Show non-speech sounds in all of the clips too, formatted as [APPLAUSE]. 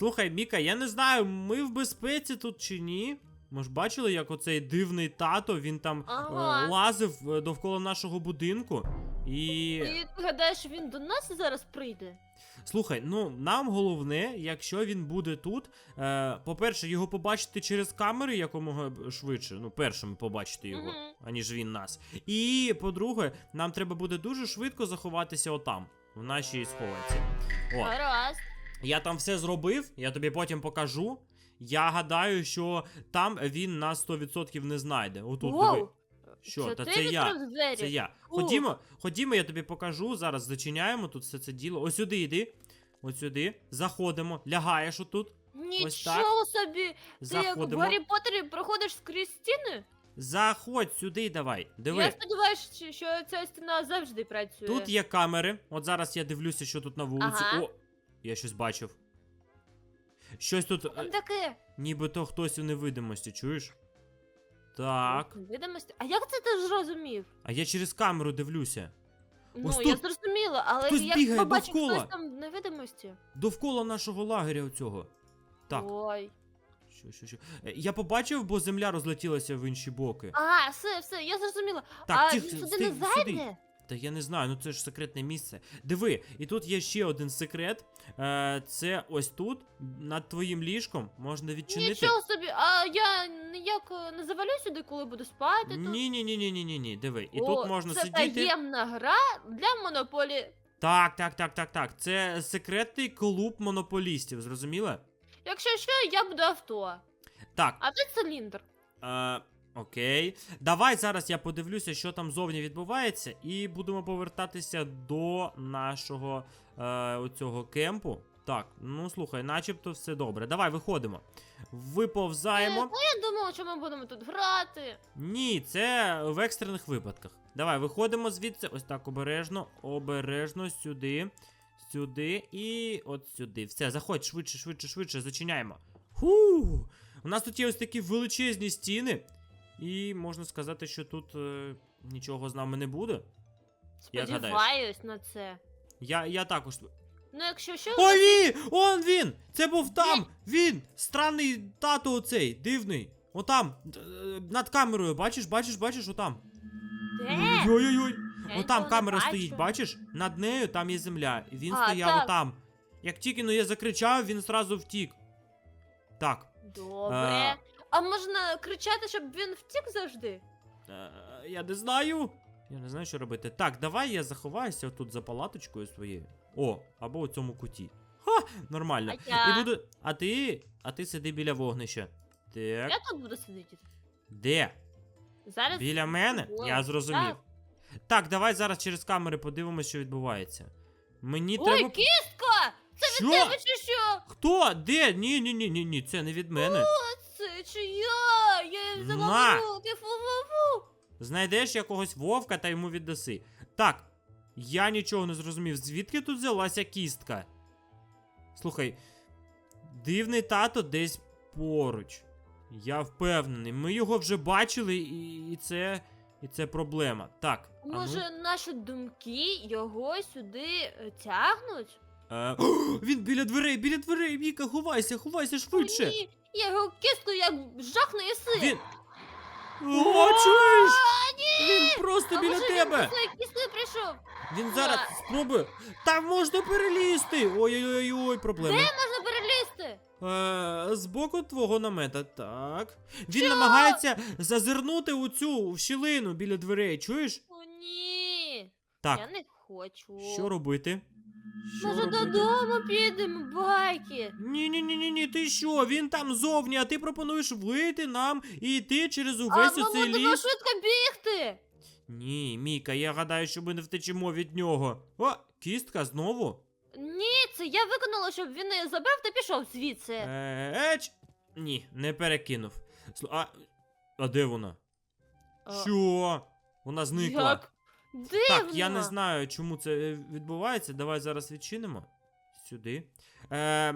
Слухай, Міка, я не знаю, ми в безпеці тут чи ні. Ми ж бачили, як оцей дивний тато, він там Ага. е, лазив е, довкола нашого будинку. І. Ти гадаєш, він до нас зараз прийде? Слухай, ну нам головне, якщо він буде тут, е, по-перше, його побачити через камери якомога швидше. Ну, першим побачити його, Мгм. аніж він нас. І по-друге, нам треба буде дуже швидко заховатися отам, в нашій схованці. О, Гаразд. Я там все зробив, я тобі потім покажу. Я гадаю, що там він нас 100% не знайде. Отут диви. Воу! Що? Та це я. двері? Це я. Ходімо, ходімо, я тобі покажу. Зараз зачиняємо тут все це діло. Ось сюди йди. Ось сюди. Заходимо. Лягаєш отут. Нічого собі! Ти як в Заходимо. Гаррі Поттері проходиш скрізь стіни? Заходь сюди, давай. Диви. Я сподіваюся, що ця стіна завжди працює. Тут є камери. От зараз я дивлюся, що тут на вулиці. Ага. О! Я щось бачив. Щось тут. е, Там таке. Нібито хтось у невидимості, чуєш? Так. Видимості. А як це ти зрозумів? А я через камеру дивлюся. Ну, Ось я тут зрозуміла, але хтось як бігає побачив довкола. хтось там в невидимості. Довкола нашого лагеря оцього. Так. Ой. Що, що, що? Е, Я побачив, бо земля розлетілася в інші боки. А, все, все, я зрозуміла. Так, а тихо, він сюди стій, не зайде? сюди. Та я не знаю, ну це ж секретне місце. Диви, і тут є ще один секрет. Е, це ось тут, над твоїм ліжком, можна відчинити. Нічого собі, а я ніяк е, не завалю сюди, коли буду спати тут. Ні, ні, ні, ні, ні, ні, ні. Диви, і О, тут можна це сидіти. таємна гра для монополі. Так, так, так, так, так. Це секретний клуб монополістів, зрозуміла? Якщо що, я буду авто. Так, А ти циліндр. Е, окей. Давай зараз я подивлюся, що там зовні відбувається, і будемо повертатися до нашого е, оцього кемпу. Так, ну слухай, начебто все добре. Давай виходимо. Виповзаємо. Е, ну я думала, що ми будемо тут грати. Ні, це в екстрених випадках. Давай, виходимо звідси. Ось так обережно, обережно сюди, сюди і от сюди. Все, заходь швидше, швидше, швидше, зачиняємо. Ху! У нас тут є ось такі величезні стіни. І можна сказати, що тут е, нічого з нами не буде. Як гадаєш? Сподіваюсь на це. Я, я також. Ну, якщо що, О, ні! Он він! Це був там! Він! Странний тато оцей, дивний. Отам, д- е, над камерою, бачиш, бачиш, бачиш, отам. де? Ой-ой-ой. Я Отам не камера бачу. стоїть, бачиш? Над нею там є земля. І він А, стояв так. отам. Як тільки ну я закричав, він зразу втік. Так. Добре. А. А можна кричати, щоб він втік завжди? Е, я не знаю. Я не знаю, що робити. Так, давай я заховаюся отут за палаточкою своєю. О, або у цьому куті. Ха! Нормально. А я? І буду. А ти. А ти сиди біля вогнища. Так. Я тут буду сидіти. Де? Зараз. Біля мене? Ой, Я зрозумів. так. Так, давай зараз через камери подивимося, що відбувається. Мені Ой, треба. кістка! Це Що? від тебе чи що? Хто? Де? Ні, ні, ні, ні, ні, це не від мене. Це чи я? Її взяла На. в руки. Фу-фу-фу. Знайдеш якогось вовка та йому віддаси. Так, я нічого не зрозумів. Звідки тут взялася кістка? Слухай, дивний тато десь поруч. Я впевнений. Ми його вже бачили, і, і це. І це проблема. Так. а ну. Може, наші думки його сюди е, тягнуть? Е, [GASPS] він біля дверей, біля дверей, Віка, ховайся, ховайся швидше. Ні, я його кістку як жахну і. Він. О, чуєш? Він просто А біля може тебе. він за кісткою прийшов? Він зараз спробує. Там можна перелізти. Ой-ой-ой, проблема. Де Можна перелізти. Е, з боку твого намета, так. Він намагається зазирнути у цю в щілину біля дверей, чуєш? О, ні. Я не хочу. що робити? Що Може, робити? додому підемо, байки. Ні, ні, ні, ні, ні, ти що? Він там зовні, а ти пропонуєш вийти нам і йти через А увесь ми будемо ліс. швидко бігти. Ні, Міка, я гадаю, що ми не втечемо від нього. О, кістка знову? Ні, це я виконала, щоб він її забрав та пішов звідси. Е, Еч. Ні, не перекинув. А, а де вона? А, Що? Вона зникла. Як? Дивно. Так, я не знаю, чому це е, відбувається. Давай зараз відчинимо. Сюди. Е,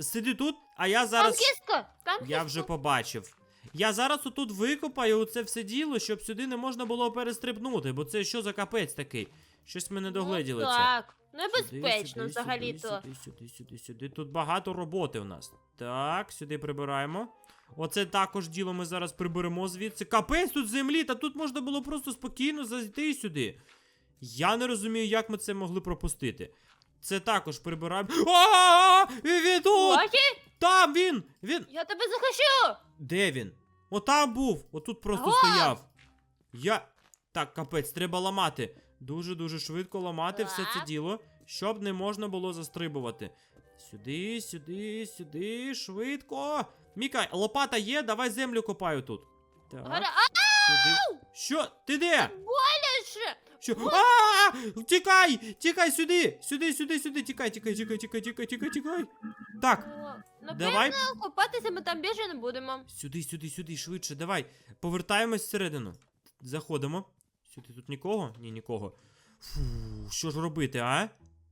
сиди тут, а я Там зараз. кістка, там Я вже побачив. Я зараз отут викопаю це все діло, щоб сюди не можна було перестрибнути, бо це що за капець такий? Щось ми не догледіли ну, це. Так. Небезпечно Сюди, взагалі-то. Сюди, сюди, сюди, сюди. Тут багато роботи у нас. Так, сюди прибираємо. Оце також діло ми зараз приберемо звідси. Капець тут землі, та тут можна було просто спокійно зайти сюди. Я не розумію, як ми це могли пропустити. Це також прибираємо. А! Він тут! Там він! Він! я тебе захищу! Де він? Отам був! Отут просто стояв. Я. Так, капець, треба ламати. Дуже-дуже швидко ламати все це діло, щоб не можна було застрибувати. Сюди, сюди, сюди, швидко. Міка, лопата є, давай землю копаю тут. Так, Гара, сюди. Що? Ти де? боляче! Що? А! Тікай! Тікай сюди! Сюди, сюди, сюди, тікай, тікай, тікай, тікай, тікай, тікай, тікай. Так, давай. Напевно, копатися ми там більше не будемо. Сюди, сюди, сюди, швидше, давай. Повертаємось всередину. Заходимо. Сюди тут нікого? Ні, нікого. Фу, що ж робити, а?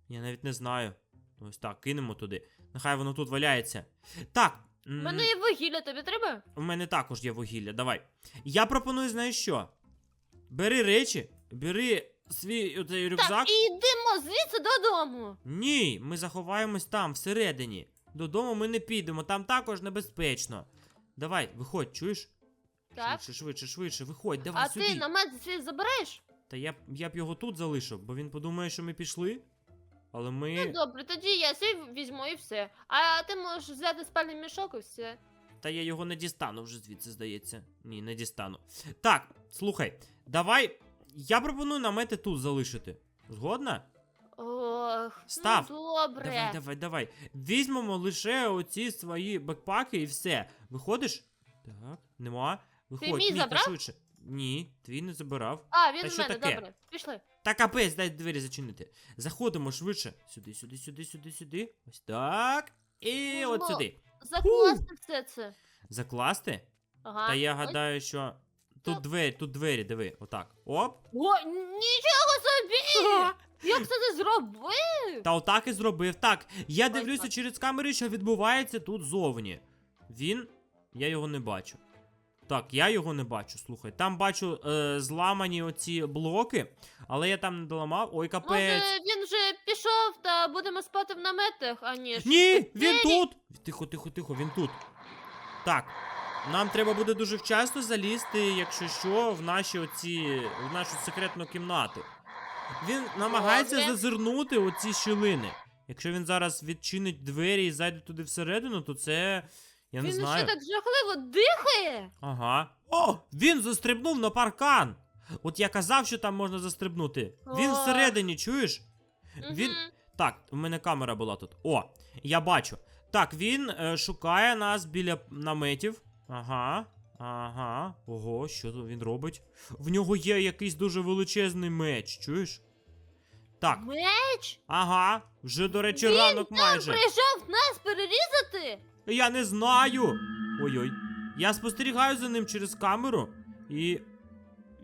Я навіть не знаю. Ось так, кинемо туди. Нехай воно тут валяється. Так. У мене є вугілля, тобі треба? У мене також є вугілля, давай. Я пропоную, знаєш що? Бери речі, бери свій оцей рюкзак. Так, і йдемо звідси додому. Ні, ми заховаємось там, всередині. Додому ми не підемо, там також небезпечно. Давай, виходь, чуєш? Так. Швидше, швидше, швидше, виходь, давай А сюди. ти намет свій забереш? Та я, б- я б його тут залишив, бо він подумає, що ми пішли. Але Ну добре, тоді я свій візьму і все. А ти можеш взяти спальний мішок і все. Та я його не дістану вже звідси, здається. Ні, не дістану. Так, слухай, давай. Я пропоную намети тут залишити. Згодна? Ох, Став. ну добре. Давай, давай, давай. Візьмемо лише оці свої бекпаки і все. Виходиш? Так, нема. Виходь, мій Міка, забрав? швидше. Ні, твій не забирав. А, він Та в що мене, таке? добре. Пішли. Та капець, дай двері зачинити. Заходимо швидше. Сюди, сюди, сюди, сюди, сюди. Ось так. І Ну, от сюди. Закласти все це. Закласти? Ага. Та я Ось. гадаю, що. Тут Так. двері, тут двері, диви. Отак. Оп. О, нічого собі! Як це ти зробив? Та отак і зробив. Так, я Ой, дивлюся так. через камери, що відбувається тут зовні. Він. Я його не бачу. Так, я його не бачу, слухай. Там бачу е, зламані оці блоки, але я там не доламав. Ой, капець. Може, він вже пішов та будемо спати в наметах, а ні. ж Ні, він тут! Тихо, тихо, тихо, він тут. Так. Нам треба буде дуже вчасно залізти, якщо що, в наші оці. в нашу секретну кімнату. Він намагається Добре. зазирнути оці щілини. Якщо він зараз відчинить двері і зайде туди всередину, то це. Я не Він знаю. ще так жахливо дихає. Ага. О! Він застрибнув на паркан! От я казав, що там можна застрибнути. Він О. всередині, чуєш? Він. Мгм. Так, у мене камера була тут. О, я бачу. Так, він е, шукає нас біля наметів. Ага. Ага. Ого, що тут він робить? В нього є якийсь дуже величезний меч, чуєш? Так, Меч? ага. Вже, до речі, Він ранок майже. Прийшов нас перерізати? Я не знаю. Ой-ой. Я спостерігаю за ним через камеру. І.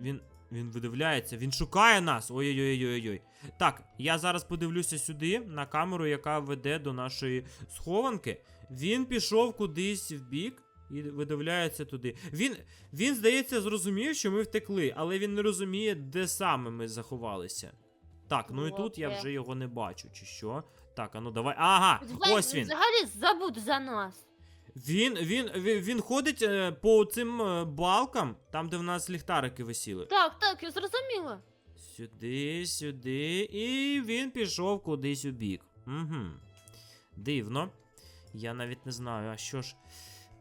Він. Він видивляється, він шукає нас. Ой-ой-ой-ой-ой. Так, я зараз подивлюся сюди на камеру, яка веде до нашої схованки. Він пішов кудись в бік і видивляється туди. Він, він здається, зрозумів, що ми втекли, але він не розуміє, де саме ми заховалися. Так, ну і тут я вже його не бачу, чи що. Так, а ну давай. Ага, ось він. Взагалі забудь за нас. Він, він, він, він ходить е, по цим е, балкам, там, де в нас ліхтарики висіли. Так, так, я зрозуміла. Сюди, сюди, і він пішов кудись у бік. Угу. Дивно. Я навіть не знаю, а що ж.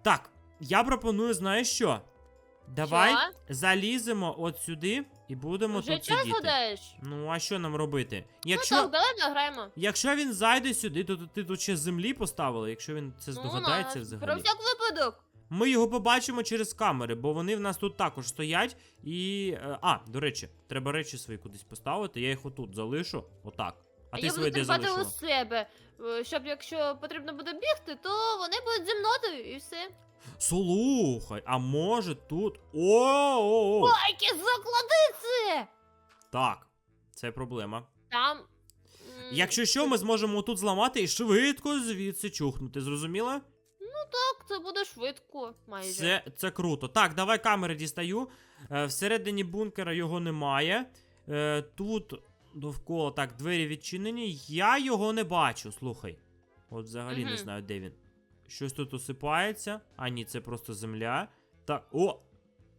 Так, я пропоную, знаєш що? Давай Що? заліземо от сюди і будемо Вже тут час сидіти. гадаєш? Ну, а що нам робити? Ну Якщо, так, давай награємо. якщо він зайде сюди, то ти тут ще землі поставила, якщо він це здогадається ну, взагалі. Про всяк випадок. Ми його побачимо через камери, бо вони в нас тут також стоять. І. е, А, до речі, треба речі свої кудись поставити. Я їх отут залишу. Отак. А, ти я свої буду де тримати залишила? у себе, е, щоб якщо потрібно буде бігти, то вони будуть зі мною і все. Слухай, а може тут. О! Байки, заклади це! Так, це проблема. Там. Якщо що, ми зможемо тут зламати і швидко звідси чухнути, зрозуміла? Так, це буде швидко, майже. Це, це круто. Так, давай камери дістаю. Е, всередині бункера його немає. Е, тут. довкола. Так, двері відчинені. Я його не бачу, слухай. От взагалі не знаю, де він. Щось тут осипається. А ні, це просто земля. Так, о!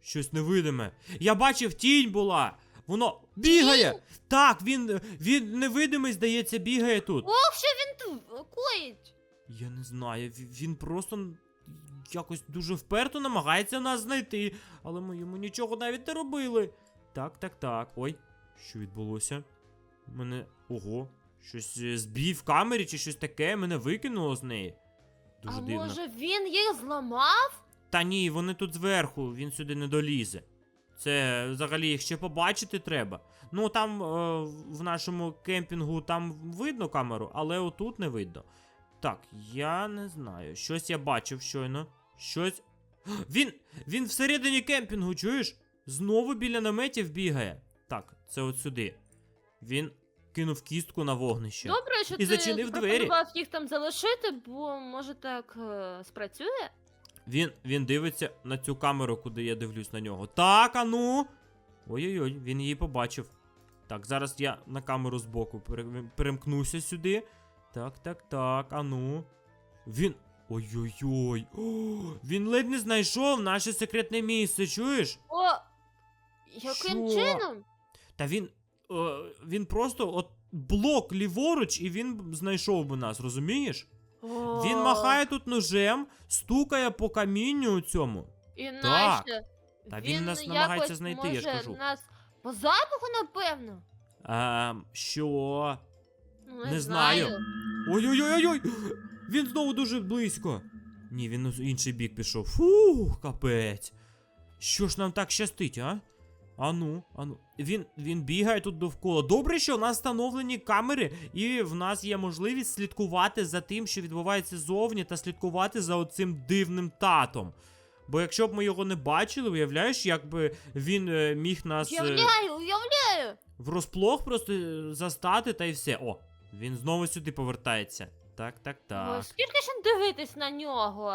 Щось невидиме. Я бачив, тінь була! Воно бігає! Так, він, він невидимий, здається, бігає тут. Ох, що він тут коїть? Я не знаю, він просто якось дуже вперто намагається нас знайти, але ми йому нічого навіть не робили. Так, так, так. Ой, що відбулося? Мене. Ого, щось е, збій в камері чи щось таке, мене викинуло з неї. Дуже а дивно. може він їх зламав? Та ні, вони тут зверху, він сюди не долізе. Це взагалі їх ще побачити треба. Ну там е, в нашому кемпінгу там видно камеру, але отут не видно. Так, я не знаю. Щось я бачив щойно. Щось. Він! Він всередині кемпінгу, чуєш? Знову біля наметів бігає. Так, це от сюди. Він кинув кістку на вогнище. Добре, що І ти зачинив двері. запропонував їх там залишити, бо може так е, спрацює? Він, він дивиться на цю камеру, куди я дивлюсь на нього. Так, а ну. Ой-ой-ой, він її побачив. Так, зараз я на камеру збоку пере- перемкнуся сюди. Так, так, так, а ну. Він. Ой-ой-ой. О, Він ледь не знайшов наше секретне місце, чуєш? О! Яким Що? чином? Та він. Е, він просто от блок ліворуч, і він знайшов би нас, розумієш? Він махає тут ножем, стукає по камінню у цьому. І Так. нащо? Та він нас намагається знайти, я ж кажу. Нас по запаху, напевно. А, що? Ну, Не знаю. Ой-ой-ой-ой! Він знову дуже близько. Ні, він в інший бік пішов. Фух, капець. Що ж нам так щастить, а? Ану, ану. Він, він бігає тут довкола. Добре, що у нас встановлені камери, і в нас є можливість слідкувати за тим, що відбувається зовні, та слідкувати за оцим дивним татом. Бо якщо б ми його не бачили, уявляєш, як би він е, міг нас. е, Уявляю, уявляю. Врозплох просто е, застати та й все. О, він знову сюди повертається. Так, так, так. Ой, скільки ж дивитись на нього?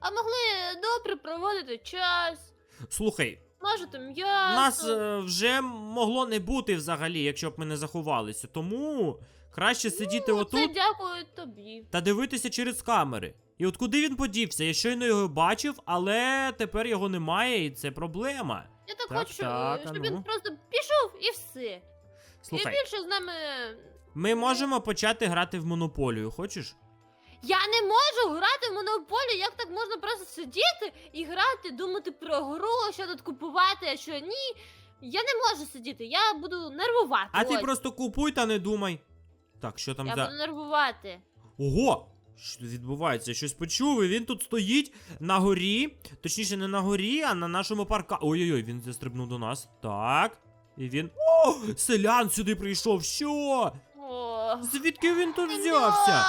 А могли добре проводити час, Слухай, смажити м'ясо. нас е, вже могло не бути взагалі, якщо б ми не заховалися. Тому краще сидіти ну, отут Це дякую тобі. та дивитися через камери. І от куди він подівся? Я щойно його бачив, але тепер його немає, і це проблема. Я так, Так, хочу, так, щоб а він ну. просто пішов і все. Слухай, І більше з нами. ми можемо почати грати в монополію, хочеш? Я не можу грати в монополію, як так можна просто сидіти і грати, думати про гру, що тут купувати, а що ні. Я не можу сидіти, я буду нервувати. А ти ось. просто купуй та не думай. Так, що там Я за. буду нервувати. Ого! Що відбувається? Щось почув, і він тут стоїть на горі. Точніше, не на горі, а на нашому парка. Ой-ой-ой, він застрибнув до нас. Так. І він. О! Селян сюди прийшов. Що? О, Звідки він тут взявся?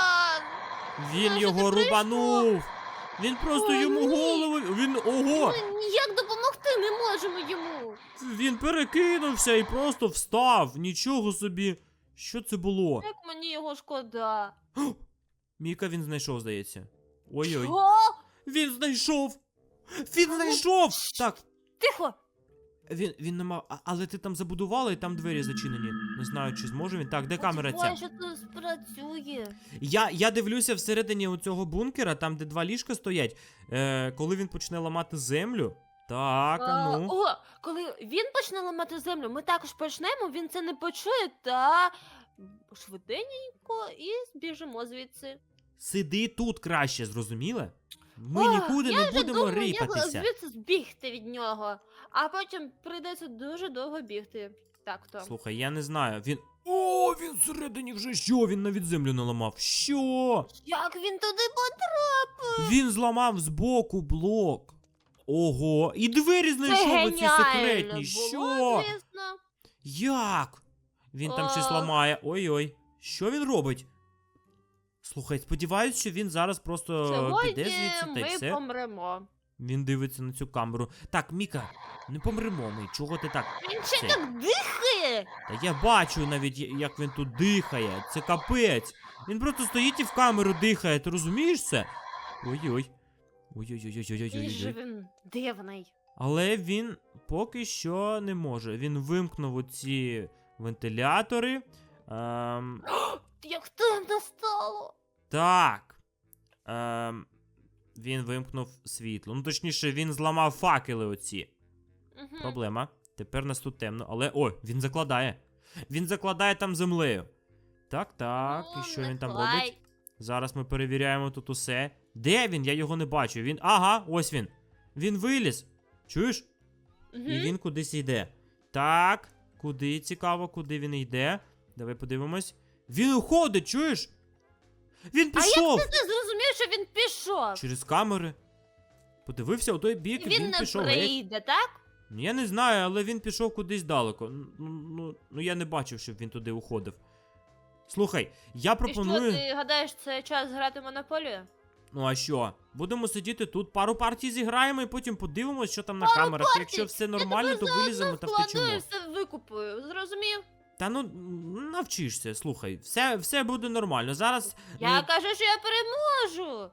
Він Нащо його ти рубанув. Він просто Ой, йому ні. голову. Він. Ого! Ми ніяк допомогти не можемо йому. Він перекинувся і просто встав. Нічого собі. Що це було? Як мені його шкода. [GASPS] Міка він знайшов, здається. Ой-ой. Що? Він знайшов! Він знайшов! Так, Тихо! Він, він не мав. а- Але ти там забудувала і там двері зачинені. Не знаю, чи зможе він. Так, де камера ця? Що це спрацює. Я, я дивлюся всередині оцього бункера, там, де два ліжка стоять. Е, коли він почне ламати землю. Так, а ну. О, коли він почне ламати землю, ми також почнемо, він це не почує та швиденько і збіжимо звідси. Сиди тут краще, зрозуміла? Ми О, нікуди не будемо рипатися. звідси збігти від нього, а потім прийдеться дуже довго бігти. Так то. Слухай, я не знаю. Він. О, він всередині вже що? Він навіть землю наламав. Що? Як він туди потрапив? Він зламав збоку блок. Ого, і двері знайшов оці секретні. було, Що? звісно. Як? Він там щось ламає. Ой-ой. Що він робить? Слухай, сподіваюсь, що він зараз просто Сьогодні піде звідси та й ми все. помремо. Він дивиться на цю камеру. Так, Міка, не помремо ми. Чого ти так? Він ще Це. так дихає. Та я бачу навіть, як він тут дихає. Це капець. Він просто стоїть і в камеру дихає. Ти розумієш це? Ой-ой. Який же Ой-ой-ой-ой-ой-ой. він дивний. Але він поки що не може. Він вимкнув оці вентилятори. Ем, [GASPS] Як темно стало. Так. Ем, він вимкнув світло. Ну, точніше, він зламав факели оці. Мгм. Проблема. Тепер нас тут темно, але. О, він закладає. Він закладає там землею. Так, так. Ну, і що він там нехай. робить? Зараз ми перевіряємо тут усе. Де він? Я його не бачу. Він. Ага, ось він. Він виліз. Чуєш? Мгм. І він кудись йде. Так, куди цікаво, куди він йде. Давай подивимось. Він уходить, чуєш? Він А як пішов Ти зрозумів, що він пішов. через камери. Подивився у той бік, і Він, він не пішов геть. прийде, так? Ну, Я не знаю, але він пішов кудись далеко. Ну, ну, ну я не бачив, щоб він туди уходив. Слухай, я пропоную. І що, ти гадаєш, це час грати в монополію? Ну а що? Будемо сидіти тут, пару партій зіграємо і потім подивимось, що там на камерах. партій? Якщо все нормально, тебе то виліземо та Вкладу і втечемо. все викупую, зрозумів? Та ну навчишся, слухай, все, все буде нормально. Зараз. Я ну, кажу, що я переможу.